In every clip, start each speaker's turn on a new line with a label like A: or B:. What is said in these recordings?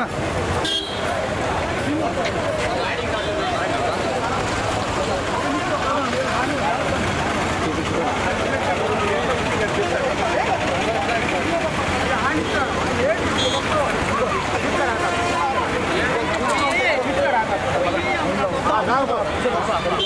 A: त्यसमा Bravo!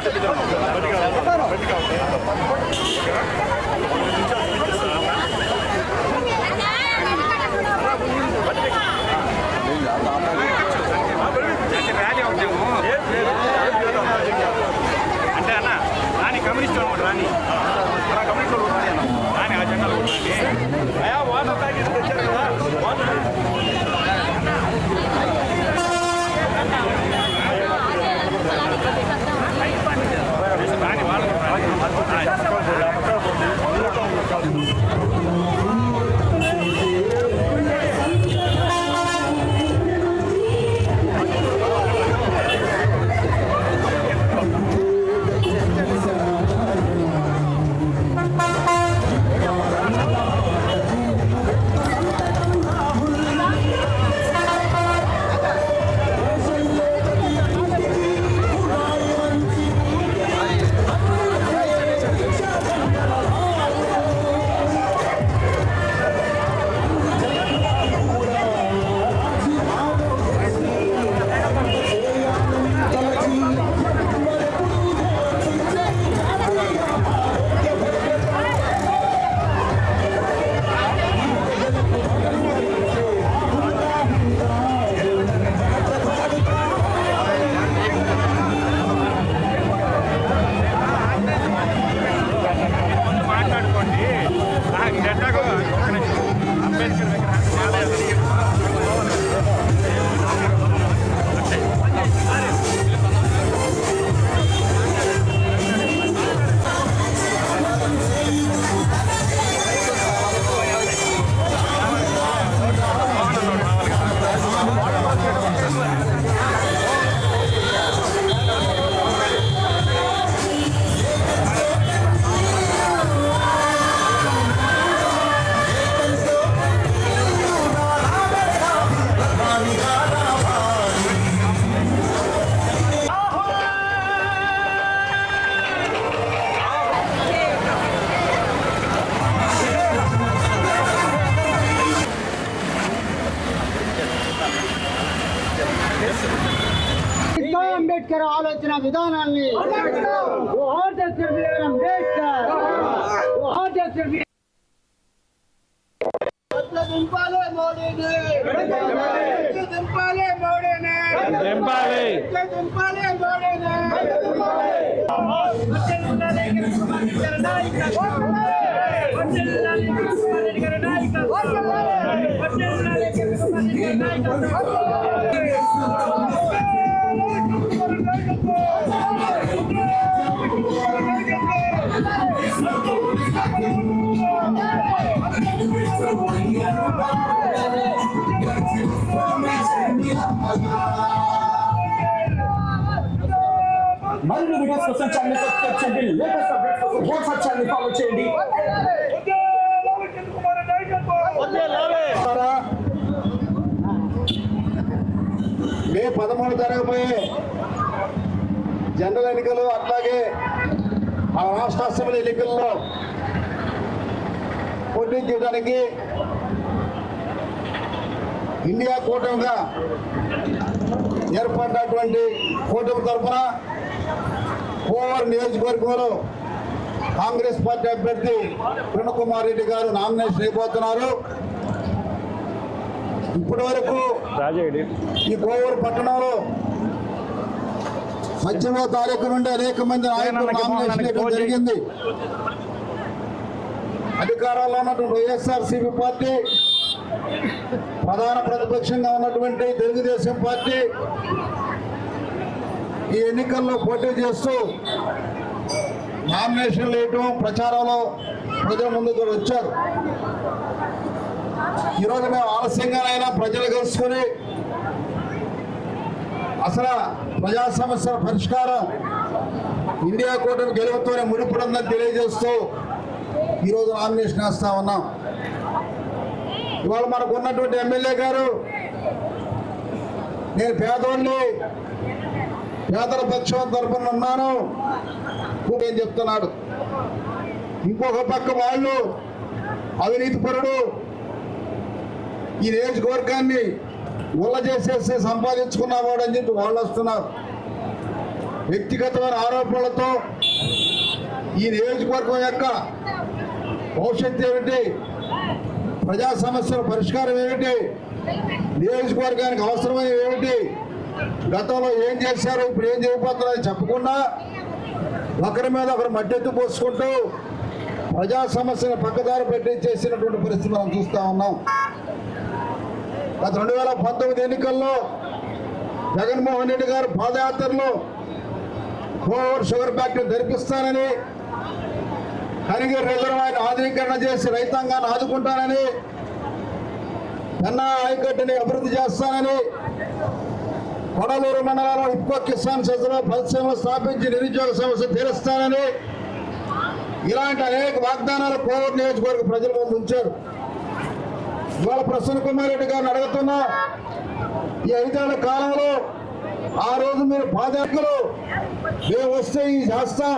A: போட்டுக்கிறோம் అంబేద్కర్
B: ఆలోచన విధానాన్ని జోహార్ డాక్టర్ బిఆర్ అంబేద్కర్ జోహార్ డాక్టర్ బిఆర్ దింపాలి మోడీని దింపాలి మోడీని
A: దింపాలి.
B: దింపాలి మోడీని వర్ధిల్లాలి కుమార్
C: మరిన్ని వీడియోస్ కోసం ఛానల్ సబ్స్క్రైబ్ చేయండి. లేటెస్ట్ అప్డేట్స్ కోసం వాట్సాప్ ఛానల్ ఫాలో చేయండి.
D: మే పదమూడు జరగబోయే జనరల్ ఎన్నికలు అట్లాగే ఆ రాష్ట్ర అసెంబ్లీ ఎన్నికల్లో పోటీ చేయడానికి ఇండియా కూటమిగా ఏర్పడినటువంటి కూటమి తరఫున కోవర్ నియోజకవర్గంలో కాంగ్రెస్ పార్టీ అభ్యర్థి కిరణ్ కుమార్ రెడ్డి గారు నామినేషన్ అయిపోతున్నారు. ఇప్పటి వరకు ఈ కోవూరు పట్టణంలో పద్దెనిమిదో తారీఖు నుండి అనేక మంది నాయకులు నామినేషన్. జరిగింది. అధికారంలో ఉన్నటువంటి వైఎస్ఆర్సీపీ పార్టీ ప్రధాన ప్రతిపక్షంగా ఉన్నటువంటి తెలుగుదేశం పార్టీ ఈ ఎన్నికల్లో పోటీ చేస్తూ నామినేషన్లు వేయటం ప్రచారంలో ప్రజల ముందుకు వచ్చారు. ఈరోజు మేము ఆలస్యంగానైనా ప్రజలు కలుసుకొని అసలు ప్రజా సమస్యల పరిష్కారం ఇండియా కూటమి గెలుపుతోనే ముడిపడిందని తెలియజేస్తూ ఈరోజు నామినేషన్ వేస్తా ఉన్నాం. ఇవాళ మనకు ఉన్నటువంటి ఎమ్మెల్యే గారు నేను పేదోళ్ళని పేదల పక్షం తరపున ఉన్నాను. ఏం చెప్తున్నాడు? ఇంకొక పక్క వాళ్ళు అవినీతిపరుడు ఈ నియోజకవర్గాన్ని ఉల్ల చేసేసి సంపాదించుకున్నవాడు అని చెప్పి వాళ్ళు వస్తున్నారు. వ్యక్తిగతమైన ఆరోపణలతో ఈ నియోజకవర్గం యొక్క భవిష్యత్తు ఏమిటి? ప్రజా సమస్యల పరిష్కారం ఏమిటి? నియోజకవర్గానికి అవసరమైనవి ఏమిటి? గతంలో ఏం చేశారు? ఇప్పుడు ఏం చేయబోతున్నారని చెప్పకుండా ఒకరి మీద ఒకరు మట్టెత్తు పోసుకుంటూ ప్రజా సమస్యను పక్కదారి పెట్టి చేసినటువంటి పరిస్థితి మనం చూస్తూ ఉన్నాం. గత రెండు వేల పంతొమ్మిది ఎన్నికల్లో జగన్మోహన్ రెడ్డి గారు పాదయాత్రలో కోవర్ షుగర్ ఫ్యాక్టరీ తెరిపిస్తానని కనిగిరి రిజర్వాయర్ ఆధునీకరణ చేసి రైతాంగాన్ని ఆదుకుంటానని పెన్నా ఆయకట్టుని అభివృద్ధి చేస్తానని కొడలూరు మండలంలో ఇప్పో కిసాన్ సజ్జలో పరిశ్రమలు స్థాపించి నిరుద్యోగ సమస్య తీరుస్తానని ఇలాంటి అనేక వాగ్దానాలు కోవూరు నియోజకవర్గ ప్రజల ముందు ఉంచారు. ఇవాళ ప్రసన్న కుమార్ రెడ్డి గారిని అడుగుతున్నా ఈ ఐదేళ్ళ కాలంలో ఆ రోజు మీరు పాదయాత్రలు మేము వస్తే ఈ చేస్తా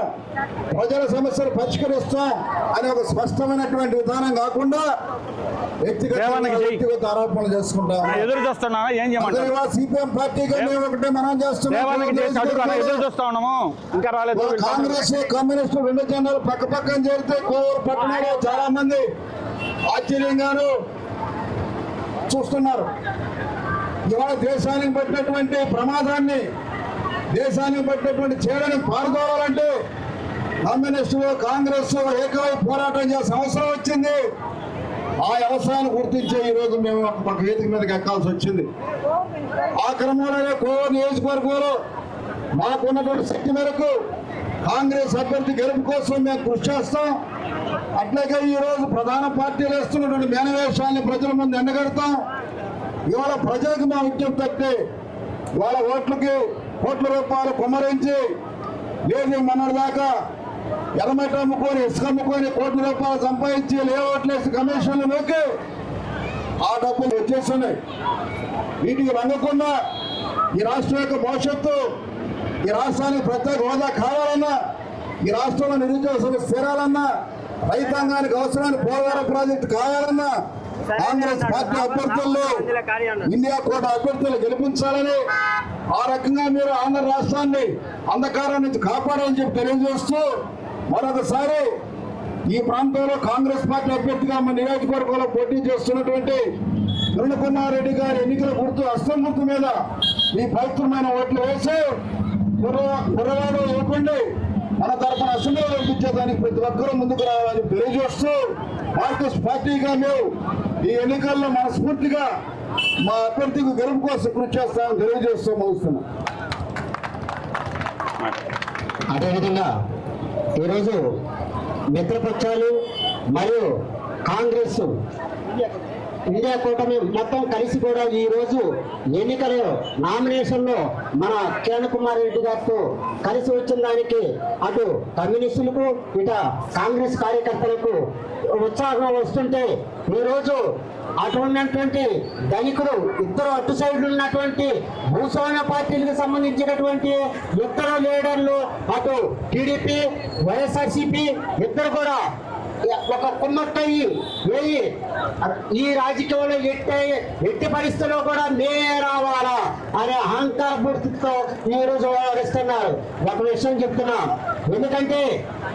D: ప్రజల సమస్యలు పరిష్కరిస్తాం అని ఒక స్పష్టమైనటువంటి విధానం కాకుండా వ్యక్తిగత ఆరోపణలు చేసుకుంటాం.
A: ఎదురు చూస్తున్నా ఏం చేయమంటారు?
D: సిపిఎం పార్టీగా మేము ఒకటే మనం
A: ఎదురు
D: చేస్తున్నాం
A: చూస్తా ఉన్నాము. ఇంకా రాలేదు
D: ఇవాళ కాంగ్రెస్. కమ్యూనిస్టు రెండు జెండాలు పక్క పక్కన చేరితే కోవూరు పట్టణంలో చాలా మంది ఆశ్చర్యంగాను చూస్తున్నారు. ఇవాళ దేశానికి పట్టినటువంటి ప్రమాదాన్ని దేశానికి పట్టినటువంటి చీడని పాల్గొనాలంటే కమ్యూనిస్టులు కాంగ్రెస్ ఏకమై పోరాటం చేయాల్సిన అవసరం వచ్చింది. ఆ అవసరాన్ని గుర్తించే ఈరోజు రోజు మేము ఒక వేదిక మీదకి ఎక్కాల్సి వచ్చింది. ఆ క్రమంలోనే కోవూరు నియోజకవర్గంలో మాకున్నటువంటి శక్తి మేరకు కాంగ్రెస్ అభ్యర్థి గెలుపు కోసం మేము కృషి చేస్తాం. అట్లాగే ఈ రోజు ప్రధాన పార్టీలు వేస్తున్నటువంటి మేనవేషాన్ని ప్రజల ముందు ఎండగడతాం. ఇవాళ ప్రజలకు మా విజ్ఞప్తి అంటే ఇవాళ ఓట్లకి కోట్ల రూపాయలు కుమ్మరించి లేదు మొన్నటిదాకా ఎలమెట అమ్ముకొని ఇసుక అమ్ముకొని కోటి రూపాయలు సంపాదించి లేఅవుట్లేసి కమిషన్లు నొక్కి ఆ డబ్బులు వచ్చేస్తున్నాయి. వీటికి రంగకుండా ఈ రాష్ట్రం యొక్క భవిష్యత్తు ఈ రాష్ట్రానికి ప్రత్యేక హోదా కావాలన్నా ఈ రాష్ట్రంలో నిరుద్యోగ చేరాలన్నా రైతాంగానికి అవసరమైన పోలవరం ప్రాజెక్టు కావాలన్నా కాంగ్రెస్ పార్టీ అభ్యర్థుల్లో ఇండియా కోట అభ్యర్థులు గెలిపించాలని ఆ రకంగా మీరు ఆంధ్ర రాష్ట్రాన్ని అంధకారం నుంచి కాపాడాలని చెప్పి తెలియజేస్తూ మరొకసారి ఈ ప్రాంతంలో కాంగ్రెస్ పార్టీ అభ్యర్థిగా మన నియోజకవర్గంలో పోటీ చేస్తున్నటువంటి కిరణ్ గారి ఎన్నికల గుర్తు అస్తం గుర్తు మీద ఈ పవిత్రమైన ఓట్లు వేసి కుర్ర- కుర్రవాడు ఇవ్వకండి మన తరఫున అసెంబ్లీ పంపించేదానికి ప్రతి ఒక్కరూ ముందుకు రావాలని తెలియజేస్తూ కాంగ్రెస్ పార్టీగా మేము ఈ ఎన్నికల్లో మనస్ఫూర్తిగా మా అభ్యర్థికి గెలుపు కోసం కృషి చేస్తామని తెలియజేస్తూ ముగిస్తున్నాం
E: అదేవిధంగా ఈరోజు మిత్రపక్షాలు మరియు కాంగ్రెస్ ఇండియా కూటమి మొత్తం కలిసి కూడా ఈ రోజు ఎన్నికల నామినేషన్లో మన కిరణ్ కుమార్ రెడ్డి గారితో కలిసి వచ్చిన దానికి అటు కమ్యూనిస్టులకు ఇట కాంగ్రెస్ కార్యకర్తలకు ఉత్సాహం వస్తుంటే ఈరోజు అటువంటి అటు ఉన్నటువంటి ధనికులు ఇద్దరు అటు సైడ్ ఉన్నటువంటి భూస్వామ్య పార్టీలకు సంబంధించినటువంటి ఇద్దరు లీడర్లు అటు టీడీపీ వైఎస్ఆర్సీపీ ఇద్దరు కూడా ఒక కుమ్మక్కయ్యి వేయి. ఈ రాజకీయంలో ఎట్టి ఎట్టి పరిస్థితుల్లో కూడా మేమే రావాలా అనే అహంకార పూర్తితో ఈరోజు వ్యవహరిస్తున్నారు. ఒక విషయం చెప్తున్నా. ఎందుకంటే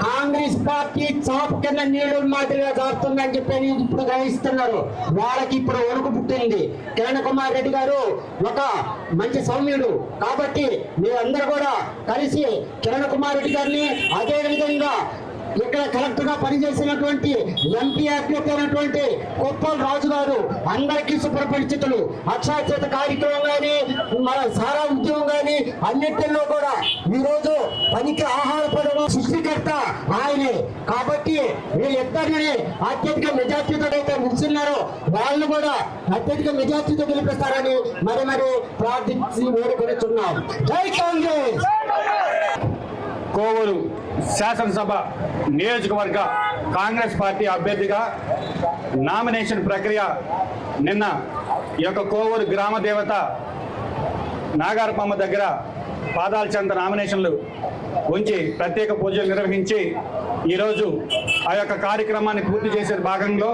E: కాంగ్రెస్ పార్టీ చాపు కింద నీళ్ళు మాదిరిగా జారుతుందని చెప్పి ఇప్పుడు గ్రహిస్తున్నారు. వాళ్ళకి ఇప్పుడు వణుకు పుట్టింది. కిరణ్ కుమార్ రెడ్డి గారు ఒక మంచి సౌమ్యుడు. కాబట్టి మీరందరూ కూడా కలిసి కిరణ్ కుమార్ రెడ్డి గారిని అదే విధంగా ఇక్కడ కలెక్టర్గా పనిచేసినటువంటి ఎంపీ అభ్యర్థి అయినటువంటి కొప్పల రాజు గారు అందరికీ సుపరిచితులు అక్షరాస్యత కార్యక్రమం కానీ మన సారా ఉద్యోగం కానీ అన్నిటిలో కూడా ఈ రోజు పనికి ఆహారపడడం సృష్టికర్త ఆయనే. కాబట్టి వీళ్ళిద్దరిని అత్యధిక మెజార్టీతో అయితే నిల్చున్నారో వాళ్ళు కూడా అత్యధిక మెజార్టీతో గెలిపిస్తారని మరి మరి ప్రార్థించి వేడుకొనిచున్నాం. జై కాంగ్రెస్!
A: కోవూరు శాసనసభ నియోజకవర్గ కాంగ్రెస్ పార్టీ అభ్యర్థిగా నామినేషన్ ప్రక్రియ నిన్న ఈ యొక్క కోవూరు గ్రామ దేవత నాగారపమ్మ దగ్గర పాదాల చెంత నామినేషన్లు ఉంచి ప్రత్యేక పూజలు నిర్వహించి ఈరోజు ఆ యొక్క కార్యక్రమాన్ని పూర్తి చేసే భాగంలో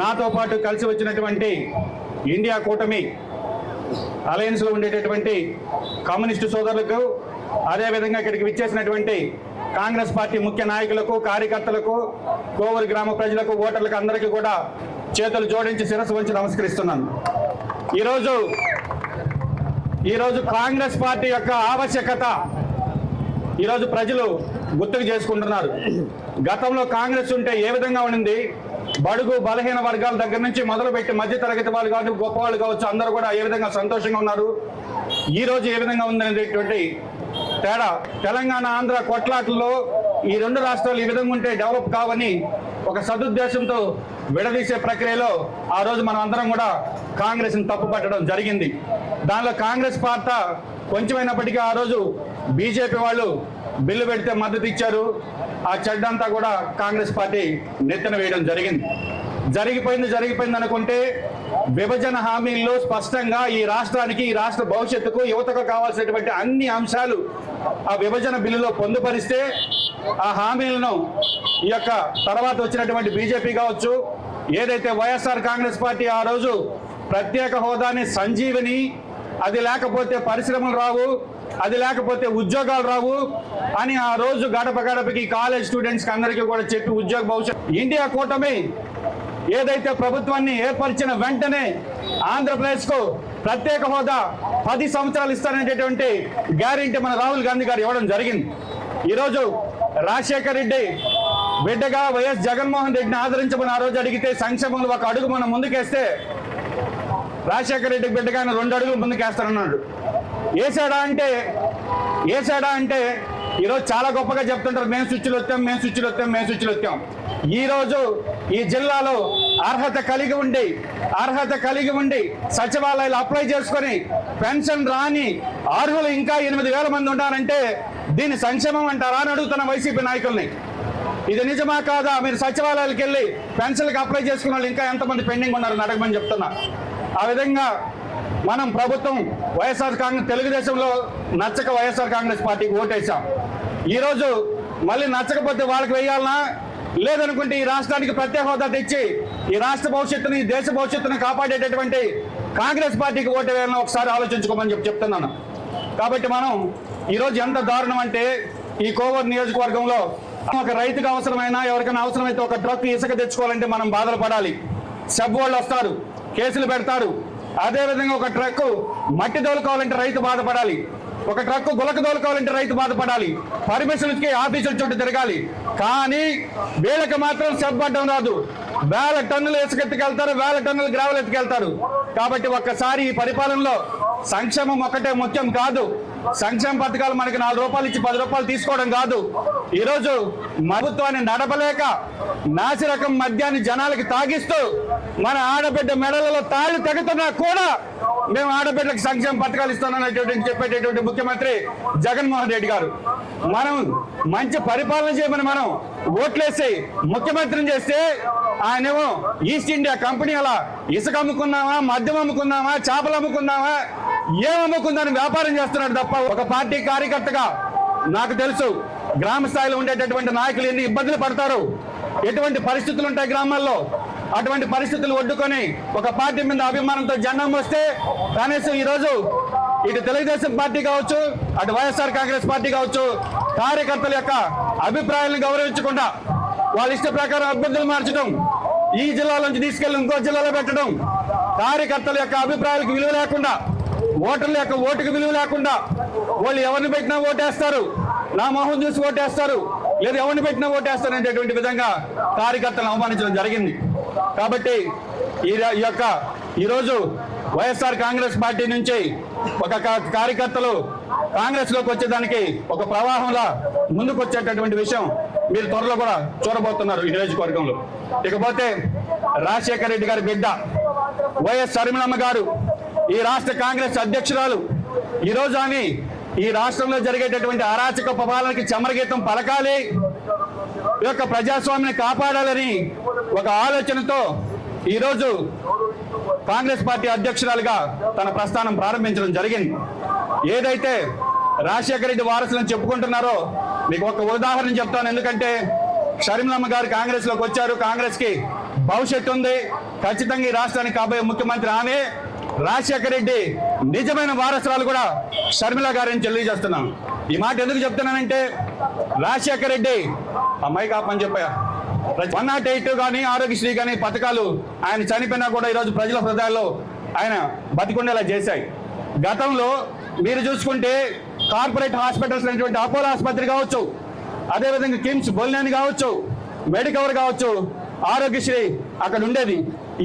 A: నాతో పాటు కలిసి వచ్చినటువంటి ఇండియా కూటమి అలయన్స్లో ఉండేటటువంటి కమ్యూనిస్టు సోదరులకు అదేవిధంగా ఇక్కడికి విచ్చేసినటువంటి కాంగ్రెస్ పార్టీ ముఖ్య నాయకులకు కార్యకర్తలకు కోవూరు గ్రామ ప్రజలకు ఓటర్లకు అందరికీ కూడా చేతులు జోడించి శిరస్సు వంచి నమస్కరిస్తున్నాను. ఈరోజు ఈరోజు కాంగ్రెస్ పార్టీ యొక్క ఆవశ్యకత ఈరోజు ప్రజలు గుర్తుకు చేసుకుంటున్నారు. గతంలో కాంగ్రెస్ ఉంటే ఏ విధంగా ఉండింది? బడుగు బలహీన వర్గాల దగ్గర నుంచి మొదలుపెట్టి మధ్య తరగతి వాళ్ళు కావచ్చు గొప్ప వాళ్ళు కావచ్చు అందరూ కూడా ఏ విధంగా సంతోషంగా ఉన్నారు? ఈ రోజు ఏ విధంగా ఉందనేటువంటి తేడా. తెలంగాణ ఆంధ్ర కొట్లాటల్లో ఈ రెండు రాష్ట్రాలు ఈ విధంగా ఉంటే డెవలప్ కావని ఒక సదుద్దేశంతో విడదీసే ప్రక్రియలో ఆ రోజు మనం అందరం కూడా కాంగ్రెస్ని తప్పుపట్టడం జరిగింది. దానిలో కాంగ్రెస్ పార్టీ కొంచెమైనప్పటికీ ఆ రోజు బీజేపీ వాళ్ళు బిల్లు పెడితే మద్దతు ఇచ్చారు. ఆ చెడ్డంతా కూడా కాంగ్రెస్ పార్టీ నెత్తిన వేయడం జరిగింది. జరిగిపోయింది జరిగిపోయింది అనుకుంటే విభజన హామీల్లో స్పష్టంగా ఈ రాష్ట్రానికి ఈ రాష్ట్ర భవిష్యత్తుకు యువతకు కావాల్సినటువంటి అన్ని అంశాలు ఆ విభజన బిల్లులో పొందుపరిస్తే ఆ హామీలను ఈ యొక్క తర్వాత వచ్చినటువంటి బీజేపీ కావచ్చు ఏదైతే వైఎస్ఆర్ కాంగ్రెస్ పార్టీ ఆ రోజు ప్రత్యేక హోదాని సంజీవిని అది లేకపోతే పరిశ్రమలు రావు అది లేకపోతే ఉద్యోగాలు రావు అని ఆ రోజు గడప గడపకి కాలేజ్ స్టూడెంట్స్కి అందరికీ కూడా చెప్పి ఉద్యోగ భవిష్యత్ ఇండియా కూటమి ఏదైతే ప్రభుత్వాన్ని ఏర్పరిచిన వెంటనే ఆంధ్రప్రదేశ్కు ప్రత్యేక హోదా పది సంవత్సరాలు ఇస్తారనేటటువంటి గ్యారెంటీ మన రాహుల్ గాంధీ గారు ఇవ్వడం జరిగింది. ఈరోజు రాజశేఖర్ రెడ్డి బిడ్డగా వైఎస్ జగన్మోహన్ రెడ్డిని ఆదరించమని ఆ రోజు అడిగితే సంక్షేమంలో ఒక అడుగు మనం ముందుకేస్తే రాజశేఖర రెడ్డి బిడ్డగా ఆయన రెండు అడుగులు ముందుకేస్తానన్నాడు. వేసాడా అంటే వేసాడా అంటే ఈరోజు చాలా గొప్పగా చెప్తుంటారు మేము స్విచ్లు వచ్చాం మేము స్విచ్లు వచ్చాం మేము స్విచ్లు వచ్చాం ఈ రోజు ఈ జిల్లాలో అర్హత కలిగి ఉండి అర్హత కలిగి ఉండి సచివాలయాలు అప్లై చేసుకొని పెన్షన్ రాని అర్హులు ఇంకా ఎనిమిది వేల మంది ఉన్నారంటే దీన్ని సంక్షేమం అంటారా అని అడుగుతున్న వైసీపీ నాయకుల్ని. ఇది నిజమా కాదా? మీరు సచివాలయాలకు వెళ్ళి పెన్షన్లకు అప్లై చేసుకున్న వాళ్ళు ఇంకా ఎంతమంది పెండింగ్ ఉన్నారని అడగమని చెప్తున్నా. ఆ విధంగా మనం ప్రభుత్వం వైఎస్ఆర్ కాంగ్రెస్ తెలుగుదేశంలో నచ్చక వైఎస్ఆర్ కాంగ్రెస్ పార్టీకి ఓటేశాం. ఈరోజు మళ్ళీ నచ్చకపోతే వాళ్ళకి వేయాలనా? లేదనుకుంటే ఈ రాష్ట్రానికి ప్రత్యేక హోదా తెచ్చి ఈ రాష్ట్ర భవిష్యత్తుని ఈ దేశ భవిష్యత్తుని కాపాడేటటువంటి కాంగ్రెస్ పార్టీకి ఓటు వేయాలని ఒకసారి ఆలోచించుకోమని చెప్పి చెప్తున్నాను. కాబట్టి మనం ఈరోజు ఎంత దారుణం అంటే ఈ కోవూరు నియోజకవర్గంలో ఒక రైతుకు అవసరమైన ఎవరికైనా అవసరమైతే ఒక ట్రక్ ఇసుక తెచ్చుకోవాలంటే మనం బాధలు పడాలి. సబ్ వాళ్ళు వస్తారు కేసులు పెడతారు. అదేవిధంగా ఒక ట్రక్ మట్టి తోలుకోవాలంటే రైతు బాధపడాలి. ఒక ట్రక్ గులక తోలుకోవాలంటే రైతు బాధపడాలి. పర్మిషన్కి ఆఫీసుల చుట్టూ తిరగాలి. కానీ వీళ్ళకి మాత్రం సెబ్బడ్డం రాదు. వేల టన్నులు ఇసుకెత్తుకెళ్తారు వేల టన్నులు గ్రావెలు ఎత్తుకెళ్తారు. కాబట్టి ఒక్కసారి ఈ పరిపాలనలో సంక్షేమం ఒక్కటే ముఖ్యం కాదు. సంక్షేమ పథకాలు మనకి నాలుగు రూపాయలు ఇచ్చి పది రూపాయలు తీసుకోవడం కాదు. ఈరోజు ప్రభుత్వాన్ని నడపలేక నాసిరకం మద్యాన్ని జనాలకి తాగిస్తూ మన ఆడబిడ్డ మెడలలో తాళ్ళు తెగుతున్నా కూడా మేము ఆడబిడ్డలకు సంక్షేమ పథకాలు ఇస్తాననేటువంటి చెప్పేటటువంటి ముఖ్యమంత్రి జగన్మోహన్ రెడ్డి గారు. మనం మంచి పరిపాలన చేయమని మనం ఓట్లేసి ముఖ్యమంత్రిని చేస్తే ఆయనేమో ఈస్ట్ ఇండియా కంపెనీ అలా ఇసుక అమ్ముకున్నామా మద్యం అమ్ముకున్నామా చేపలు అమ్ముకున్నామా ఏమమ్ముకుందని వ్యాపారం చేస్తున్నాడు తప్ప ఒక పార్టీ కార్యకర్తగా నాకు తెలుసు. గ్రామ స్థాయిలో ఉండేటటువంటి నాయకులు ఎన్ని ఇబ్బందులు పడతారు? ఎటువంటి పరిస్థితులు ఉంటాయి గ్రామాల్లో? అటువంటి పరిస్థితులు ఒడ్డుకొని ఒక పార్టీ మీద అభిమానంతో జెండం వస్తే కనీసం ఈరోజు ఇటు తెలుగుదేశం పార్టీ కావచ్చు అటు వైఎస్ఆర్ కాంగ్రెస్ పార్టీ కావచ్చు కార్యకర్తల యొక్క అభిప్రాయాలను గౌరవించకుండా వాళ్ళ ఇష్ట ప్రకారం అభ్యర్థులు మార్చడం ఈ జిల్లా నుంచి తీసుకెళ్ళి ఇంకో జిల్లాలో పెట్టడం కార్యకర్తల యొక్క అభిప్రాయాలకు విలువ లేకుండా ఓటర్ల యొక్క ఓటుకు విలువ లేకుండా వాళ్ళు ఎవరిని పెట్టినా ఓటేస్తారు. నా మొహం చూసి ఓటేస్తారు. లేదు ఎవరిని పెట్టినా ఓటేస్తారు అనేటటువంటి విధంగా కార్యకర్తలను అవమానించడం జరిగింది. కాబట్టి ఈ యొక్క ఈరోజు వైఎస్ఆర్ కాంగ్రెస్ పార్టీ నుంచి ఒక కార్యకర్తలు కాంగ్రెస్లోకి వచ్చేదానికి ఒక ప్రవాహంలా ముందుకు వచ్చేటటువంటి విషయం మీరు త్వరలో కూడా చూడబోతున్నారు ఈ నియోజకవర్గంలో. ఇకపోతే రాజశేఖర రెడ్డి గారి బిడ్డ వైఎస్ షర్మిలమ్మ గారు ఈ రాష్ట్ర కాంగ్రెస్ అధ్యక్షురాలు. ఈ ఆమె ఈ రాష్ట్రంలో జరిగేటటువంటి అరాచక పాలనకి చమరగీతం పలకాలి. ఈ యొక్క ప్రజాస్వామ్యాన్ని కాపాడాలని ఒక ఆలోచనతో ఈరోజు కాంగ్రెస్ పార్టీ అధ్యక్షురాలుగా తన ప్రస్థానం ప్రారంభించడం జరిగింది. ఏదైతే రాజశేఖర రెడ్డి వారసులను చెప్పుకుంటున్నారో మీకు ఒక ఉదాహరణ చెప్తాను. ఎందుకంటే షర్మిలమ్మ గారు కాంగ్రెస్లోకి వచ్చారు. కాంగ్రెస్కి భవిష్యత్తు ఉంది. ఖచ్చితంగా ఈ రాష్ట్రానికి కాబోయే ముఖ్యమంత్రి ఆమె. రాజశేఖర రెడ్డి నిజమైన వారసురాలు కూడా షర్మిల గారని తెలియజేస్తున్నాం ఈ మాట ఎందుకు చెప్తున్నానంటే రాజశేఖర రెడ్డి అమ్మాయి కాపని చెప్పా. వన్ నాట్ ఎయిట్ కానీ ఆరోగ్యశ్రీ కానీ పథకాలు ఆయన చనిపోయినా కూడా ఈరోజు ప్రజల హృదయాల్లో ఆయన బతికుండేలా చేశాయి. గతంలో మీరు చూసుకుంటే కార్పొరేట్ హాస్పిటల్స్ అయినటువంటి అపోలో ఆసుపత్రి కావచ్చు అదేవిధంగా కిమ్స్ బొల్లేని కావచ్చు మెడికవర్ కావచ్చు ఆరోగ్యశ్రీ అక్కడ ఉండేది.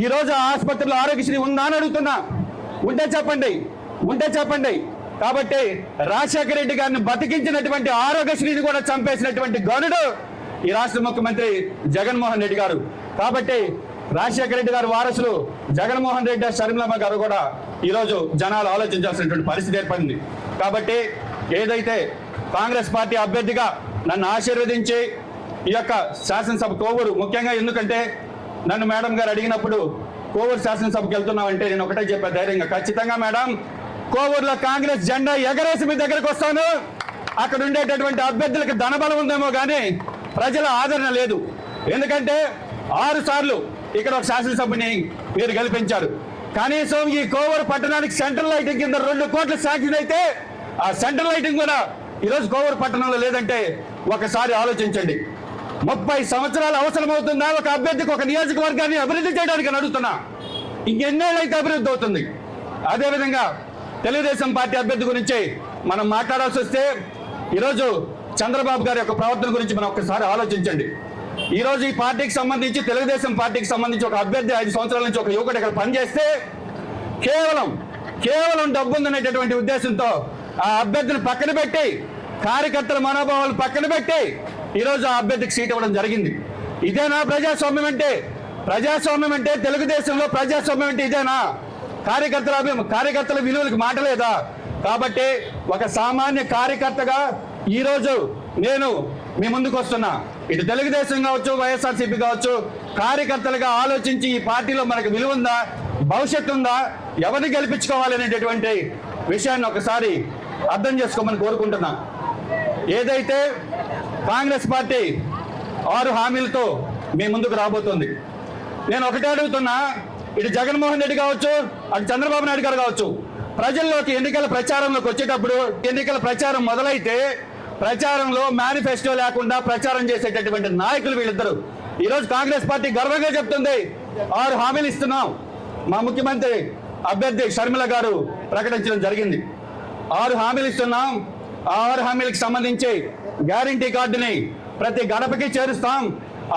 A: ఈ రోజు ఆ ఆసుపత్రిలో ఆరోగ్యశ్రీ ఉందా అని అడుగుతున్నా. ఉంటే చెప్పండి ఉంటే చెప్పండి. కాబట్టి రాజశేఖర రెడ్డి గారిని బతికించినటువంటి ఆరోగ్యశ్రీని కూడా చంపేసినటువంటి గనుడు ఈ రాష్ట్ర ముఖ్యమంత్రి జగన్మోహన్ రెడ్డి గారు. కాబట్టి రాజశేఖర రెడ్డి గారి వారసులు జగన్మోహన్ రెడ్డి షర్మిలమ్మ గారు కూడా ఈరోజు జనాలు ఆలోచించాల్సినటువంటి పరిస్థితి ఏర్పడింది. కాబట్టి ఏదైతే కాంగ్రెస్ పార్టీ అభ్యర్థిగా నన్ను ఆశీర్వదించి ఈ యొక్క శాసనసభ కోవూరు ముఖ్యంగా ఎందుకంటే నన్ను మేడం గారు అడిగినప్పుడు కోవూరు శాసనసభకు వెళ్తున్నామంటే నేను ఒకటే చెప్పా ధైర్యంగా. ఖచ్చితంగా మేడం కోవూరులో కాంగ్రెస్ జెండా ఎగరేసి మీ దగ్గరకు వస్తాను. అక్కడ ఉండేటటువంటి అభ్యర్థులకు ధనబలం ఉందేమో కానీ ప్రజల ఆదరణ లేదు. ఎందుకంటే ఆరు సార్లు ఇక్కడ ఒక శాసనసభని మీరు గెలిపించారు. కనీసం ఈ కోవూరు పట్టణానికి సెంట్రల్ లైటింగ్ కింద రెండు కోట్ల శాంక్షన్ అయితే ఆ సెంట్రల్ లైటింగ్ కూడా ఈరోజు కోవూరు పట్టణంలో లేదంటే ఒకసారి ఆలోచించండి. ముప్పై సంవత్సరాలు అవసరమవుతుందా? ఒక అభ్యర్థికి ఒక నియోజకవర్గాన్ని అభివృద్ధి చేయడానికి అని అడుగుతున్నా ఇంకెన్నేళ్ళైతే అభివృద్ధి అవుతుంది? అదేవిధంగా తెలుగుదేశం పార్టీ అభ్యర్థి గురించి మనం మాట్లాడాల్సి వస్తే ఈరోజు చంద్రబాబు గారి యొక్క ప్రవర్తన గురించి మనం ఒకసారి ఆలోచించండి. ఈరోజు ఈ పార్టీకి సంబంధించి తెలుగుదేశం పార్టీకి సంబంధించి ఒక అభ్యర్థి ఐదు సంవత్సరాల నుంచి ఒక యువకుడు ఇక్కడ పనిచేస్తే కేవలం కేవలం డబ్బు ఉందనేటటువంటి ఉద్దేశంతో ఆ అభ్యర్థిని పక్కన పెట్టి కార్యకర్తల మనోభావాలు పక్కన పెట్టి ఈరోజు ఆ అభ్యర్థికి సీట్ ఇవ్వడం జరిగింది. ఇదేనా ప్రజాస్వామ్యం అంటే ప్రజాస్వామ్యం అంటే తెలుగుదేశంలో ప్రజాస్వామ్యం అంటే ఇదేనా? కార్యకర్తల కార్యకర్తల విలువలకు మాటలేదా కాబట్టి ఒక సామాన్య కార్యకర్తగా ఈరోజు నేను మీ ముందుకు వస్తున్నా. ఇటు తెలుగుదేశం కావచ్చు వైఎస్ఆర్సీపీ కావచ్చు కార్యకర్తలుగా ఆలోచించి ఈ పార్టీలో మనకు విలువ ఉందా భవిష్యత్తు ఉందా ఎవరిని గెలిపించుకోవాలనేటటువంటి విషయాన్ని ఒకసారి అర్థం చేసుకోమని కోరుకుంటున్నా. ఏదైతే కాంగ్రెస్ పార్టీ ఆరు హామీలతో మీ ముందుకు రాబోతుంది నేను ఒకటే అడుగుతున్నా ఇటు జగన్మోహన్ రెడ్డి కావచ్చు అటు చంద్రబాబు నాయుడు గారు కావచ్చు ప్రజల్లోకి ఎన్నికల ప్రచారంలోకి వచ్చేటప్పుడు ఎన్నికల ప్రచారం మొదలైతే ప్రచారంలో మేనిఫెస్టో లేకుండా ప్రచారం చేసేటటువంటి నాయకులు వీళ్ళిద్దరు. ఈరోజు కాంగ్రెస్ పార్టీ గర్వంగా చెప్తుంది ఆరు హామీలు ఇస్తున్నాం. మా ముఖ్యమంత్రి అభ్యర్థి షర్మిల గారు ప్రకటించడం జరిగింది. ఆరు హామీలు ఇస్తున్నాం ఆరు హామీలకు సంబంధించి గ్యారంటీ కార్డుని ప్రతి గడపకి చేరుస్తాం.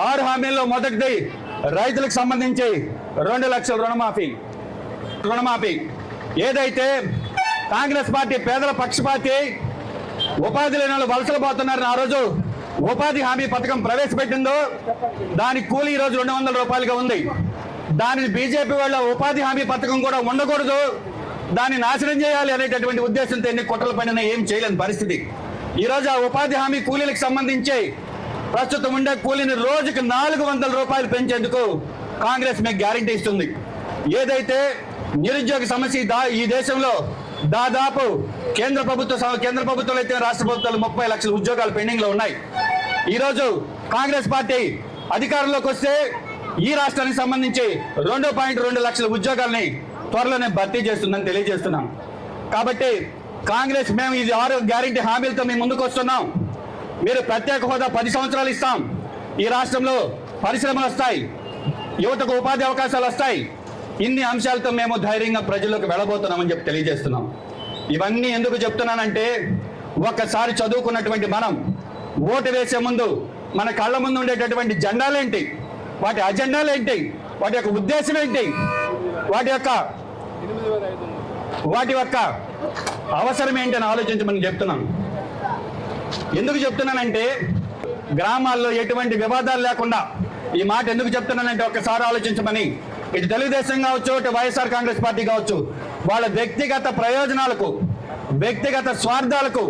A: ఆరు హామీల్లో మొదటిది రైతులకు సంబంధించి రెండు లక్షల రుణమాఫీ. రుణమాఫీ. ఏదైతే కాంగ్రెస్ పార్టీ పేదల పక్షపాతి ఉపాధి లేని వాళ్ళు వలసలు పోతున్నారని ఆ రోజు ఉపాధి హామీ పథకం ప్రవేశపెట్టిందో దాని కూలీ ఈరోజు రెండు వందల రూపాయలుగా ఉంది. దానిని బీజేపీ వాళ్ళ ఉపాధి హామీ పథకం కూడా ఉండకూడదు. దాన్ని నాశనం చేయాలి అనేటటువంటి ఉద్దేశంతో ఎన్ని కుట్రలు పడినా ఏం చేయలేని పరిస్థితి. ఈ రోజు ఆ ఉపాధి హామీ కూలీలకు సంబంధించి ప్రస్తుతం ఉండే కూలీని రోజుకి నాలుగు వందల రూపాయలు పెంచేందుకు కాంగ్రెస్ మీకు గ్యారంటీ ఇస్తుంది. ఏదైతే నిరుద్యోగ సమస్య దా ఈ దేశంలో దాదాపు కేంద్ర ప్రభుత్వ కేంద్ర ప్రభుత్వాలు అయితే రాష్ట్ర ప్రభుత్వాలు ముప్పై లక్షల ఉద్యోగాలు పెండింగ్లో ఉన్నాయి. ఈరోజు కాంగ్రెస్ పార్టీ అధికారంలోకి వస్తే ఈ రాష్ట్రానికి సంబంధించి రెండు పాయింట్ రెండు లక్షల ఉద్యోగాల్ని త్వరలోనే భర్తీ చేస్తుందని తెలియజేస్తున్నాం. కాబట్టి కాంగ్రెస్ మేము ఇది ఆరు గ్యారంటీ హామీలతో మేము ముందుకు వస్తున్నాం మీరు ప్రత్యేక హోదా పది సంవత్సరాలు ఇస్తాం. ఈ రాష్ట్రంలో పరిశ్రమలు వస్తాయి. యువతకు ఉపాధి అవకాశాలు వస్తాయి. ఇన్ని అంశాలతో మేము ధైర్యంగా ప్రజల్లోకి వెళ్ళబోతున్నామని చెప్పి తెలియజేస్తున్నాం. ఇవన్నీ ఎందుకు చెప్తున్నానంటే ఒక్కసారి చదువుకున్నటువంటి మనం ఓటు వేసే ముందు మన కళ్ళ ముందు ఉండేటటువంటి జెండాలేంటి వాటి అజెండాలు ఏంటి? వాటి యొక్క ఉద్దేశం ఏంటి? వాటి యొక్క వాటి యొక్క అవసరం ఏంటి అని ఆలోచించమని చెప్తున్నాను. ఎందుకు చెప్తున్నానంటే గ్రామాల్లో ఎటువంటి వివాదాలు లేకుండా ఈ మాట ఎందుకు చెప్తున్నానంటే ఒక్కసారి ఆలోచించమని. ఇటు తెలుగుదేశం కావచ్చు ఇటు వైఎస్ఆర్ కాంగ్రెస్ పార్టీ కావచ్చు. వాళ్ళ వ్యక్తిగత ప్రయోజనాలకు వ్యక్తిగత స్వార్థాలకు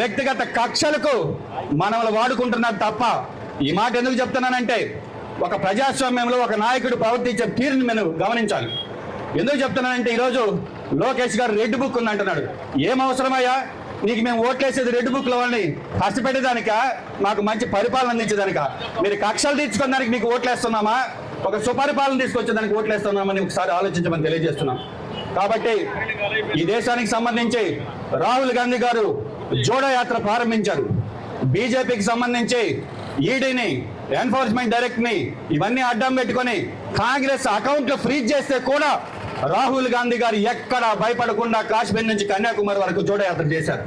A: వ్యక్తిగత కక్షలకు మనల్ని వాడుకుంటున్నారు తప్ప ఈ మాట ఎందుకు చెప్తున్నానంటే ఒక ప్రజాస్వామ్యంలో ఒక నాయకుడు ప్రవర్తించే తీరుని మేము గమనించాలి. ఎందుకు చెప్తున్నానంటే ఈరోజు లోకేష్ గారు రెడ్ బుక్ ఉంది అంటున్నాడు ఏం అవసరమయ్యా? నీకు మేము ఓట్లేసేది రెడ్ బుక్లో వాళ్ళని కష్టపెట్టేదానిక మాకు మంచి పరిపాలన అందించేదానిక? మీరు కక్షలు తీర్చుకోవడానికి మీకు ఓట్లేస్తున్నామా? ఒక సుపరిపాలన తీసుకొచ్చేదానికి ఓట్లేస్తున్నామని ఒకసారి ఆలోచించమని తెలియజేస్తున్నాం. కాబట్టి ఈ దేశానికి సంబంధించి రాహుల్ గాంధీ గారు జోడో యాత్ర ప్రారంభించారు. బీజేపీకి సంబంధించి ఈడీని ఎన్ఫోర్స్మెంట్ డైరెక్ట్ని ఇవన్నీ అడ్డం పెట్టుకొని కాంగ్రెస్ అకౌంట్లు ఫ్రీజ్ చేస్తే కూడా రాహుల్ గాంధీ గారు ఎక్కడ భయపడకుండా కాశ్మీర్ నుంచి కన్యాకుమారి వరకు జోడయాత్ర చేశారు.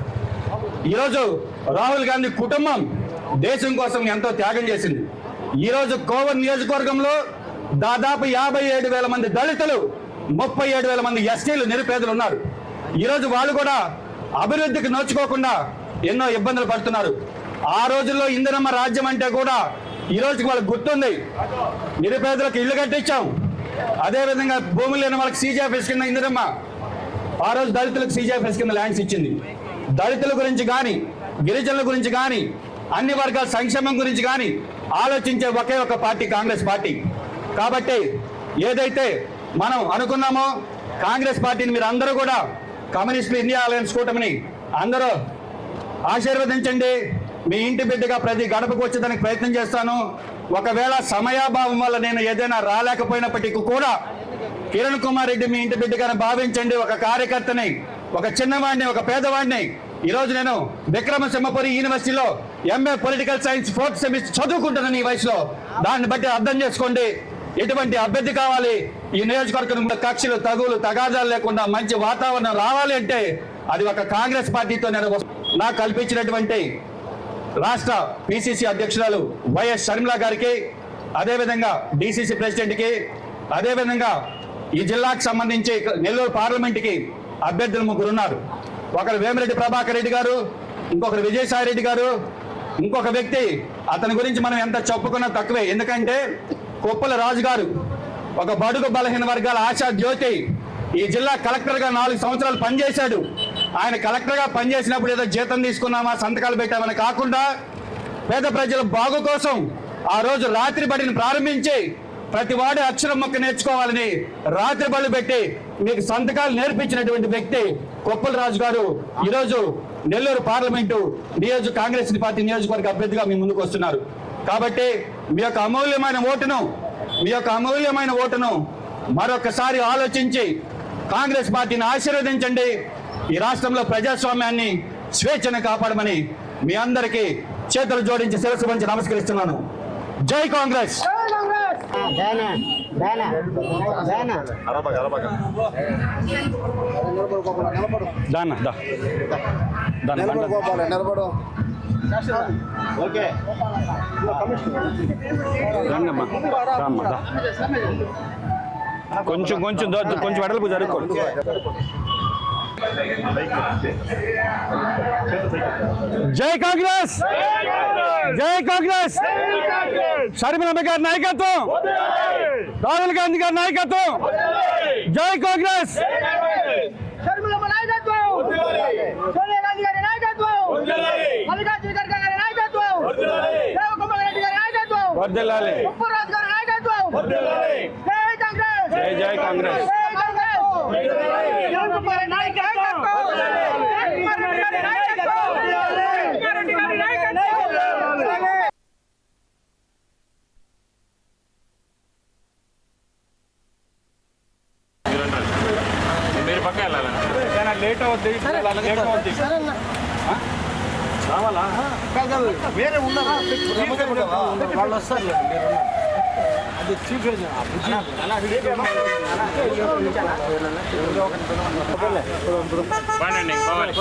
A: ఈరోజు రాహుల్ గాంధీ కుటుంబం దేశం కోసం ఎంతో త్యాగం చేసింది. ఈరోజు కోవర్ నియోజకవర్గంలో దాదాపు యాభై ఏడు వేల మంది దళితులు ముప్పై ఏడు వేల మంది ఎస్టీలు నిరుపేదలు ఉన్నారు. ఈరోజు వాళ్ళు కూడా అభివృద్ధికి నోచుకోకుండా ఎన్నో ఇబ్బందులు పడుతున్నారు. ఆ రోజుల్లో ఇందిరమ్మ రాజ్యం అంటే కూడా ఈ రోజుకి వాళ్ళకి గుర్తుంది. నిరుపేదలకు ఇల్లు కట్టించాం. అదేవిధంగా భూములు లేని వాళ్ళకి సీజీఎఫ్ఎస్ కింద ఇందిరమ్మ. ఆ రోజు దళితులకు సీజీఎఫ్ఎస్ కింద ల్యాండ్స్ ఇచ్చింది. దళితుల గురించి కానీ గిరిజనుల గురించి కానీ అన్ని వర్గాల సంక్షేమం గురించి కానీ ఆలోచించే ఒకే ఒక పార్టీ కాంగ్రెస్ పార్టీ. కాబట్టి ఏదైతే మనం అనుకున్నామో కాంగ్రెస్ పార్టీని మీరు అందరూ కూడా కమ్యూనిస్టులు ఇండియా అలయన్స్ కూటమిని అందరూ ఆశీర్వదించండి. మీ ఇంటి బిడ్డగా ప్రతి గడపకు వచ్చేదానికి ప్రయత్నం చేస్తాను. ఒకవేళ సమయాభావం వల్ల నేను ఏదైనా రాలేకపోయినప్పటికీ కూడా కిరణ్ కుమార్ రెడ్డి మీ ఇంటి బిడ్డగానే భావించండి. ఒక కార్యకర్తని ఒక చిన్నవాడిని ఒక పేదవాడిని. ఈరోజు నేను విక్రమసింహపురి యూనివర్సిటీలో MA political science fourth semester చదువుకుంటున్నాను ఈ వయసులో. దాన్ని బట్టి అర్థం చేసుకోండి. ఎటువంటి అభ్యర్థి కావాలి? ఈ నియోజకవర్గం కక్షలు తగులు తగాదాలు లేకుండా మంచి వాతావరణం రావాలి అంటే అది ఒక కాంగ్రెస్ పార్టీతో నేను నాకు కల్పించినటువంటి రాష్ట్ర పిసిసి అధ్యక్షురాలు వైఎస్ షర్మిల గారికి అదేవిధంగా డిసిసి ప్రెసిడెంట్కి అదేవిధంగా ఈ జిల్లాకు సంబంధించి నెల్లూరు పార్లమెంట్కి అభ్యర్థులు ముగ్గురు ఉన్నారు. ఒకరు వేమిరెడ్డి ప్రభాకర్ రెడ్డి గారు ఇంకొకరు విజయసాయి రెడ్డి గారు. ఇంకొక వ్యక్తి అతని గురించి మనం ఎంత చెప్పుకున్నా తక్కువే. ఎందుకంటే కొప్పల రాజు గారు ఒక బడుగు బలహీన వర్గాల ఆశా జ్యోతి ఈ జిల్లా కలెక్టర్గా నాలుగు సంవత్సరాలు పనిచేశాడు. ఆయన కలెక్టర్గా పనిచేసినప్పుడు ఏదో జీతం తీసుకున్నామా సంతకాలు పెట్టామని కాకుండా పేద ప్రజల బాగు కోసం ఆ రోజు రాత్రి బడిని ప్రారంభించి ప్రతి వాడు అక్షరం మొక్క నేర్చుకోవాలని రాత్రి బళ్ళు పెట్టి మీకు సంతకాలు నేర్పించినటువంటి వ్యక్తి కొప్పల రాజు గారు ఈరోజు నెల్లూరు పార్లమెంటు నియోజక కాంగ్రెస్ పార్టీ నియోజకవర్గ అభ్యర్థిగా మీ ముందుకు వస్తున్నారు. కాబట్టి మీ యొక్క అమూల్యమైన ఓటును మీ యొక్క అమూల్యమైన ఓటును మరొకసారి ఆలోచించి కాంగ్రెస్ పార్టీని ఆశీర్వదించండి. ఈ రాష్ట్రంలో ప్రజాస్వామ్యాన్ని స్వేచ్ఛను కాపాడమని మీ అందరికీ చేతులు జోడించి శిరస్సు వంచి నమస్కరిస్తున్నాను. జై కాంగ్రెస్! కొంచెం కొంచెం కొంచెం వెడల్పు జరుపుకోండి జై కాంగ్రెస్ జై కాంగ్రెస్ షర్మిలమ్మ గారి నాయకత్వం రాహుల్ గాంధీ గారి నాయకత్వం జై కాంగ్రెస్
B: షర్మిలమ్మ నాయకత్వం సోనియా గాంధీ గారి నాయకత్వం మల్లికార్జున ఖర్గే గారి నాయకత్వం దేవకుమార్ రెడ్డి గారి నాయకత్వం
A: వర్దిల్లాలి
B: ఉప్పరాజు గారి నాయకత్వం జై కాంగ్రెస్
A: జై జై కాంగ్రెస్ మీరు పక్క వెళ్ళాలి? లేట్ అవుద్ది లేట్ అవుద్ది. రావాలా?
C: వాళ్ళు వస్తారు చీఫ్
A: పోవాలి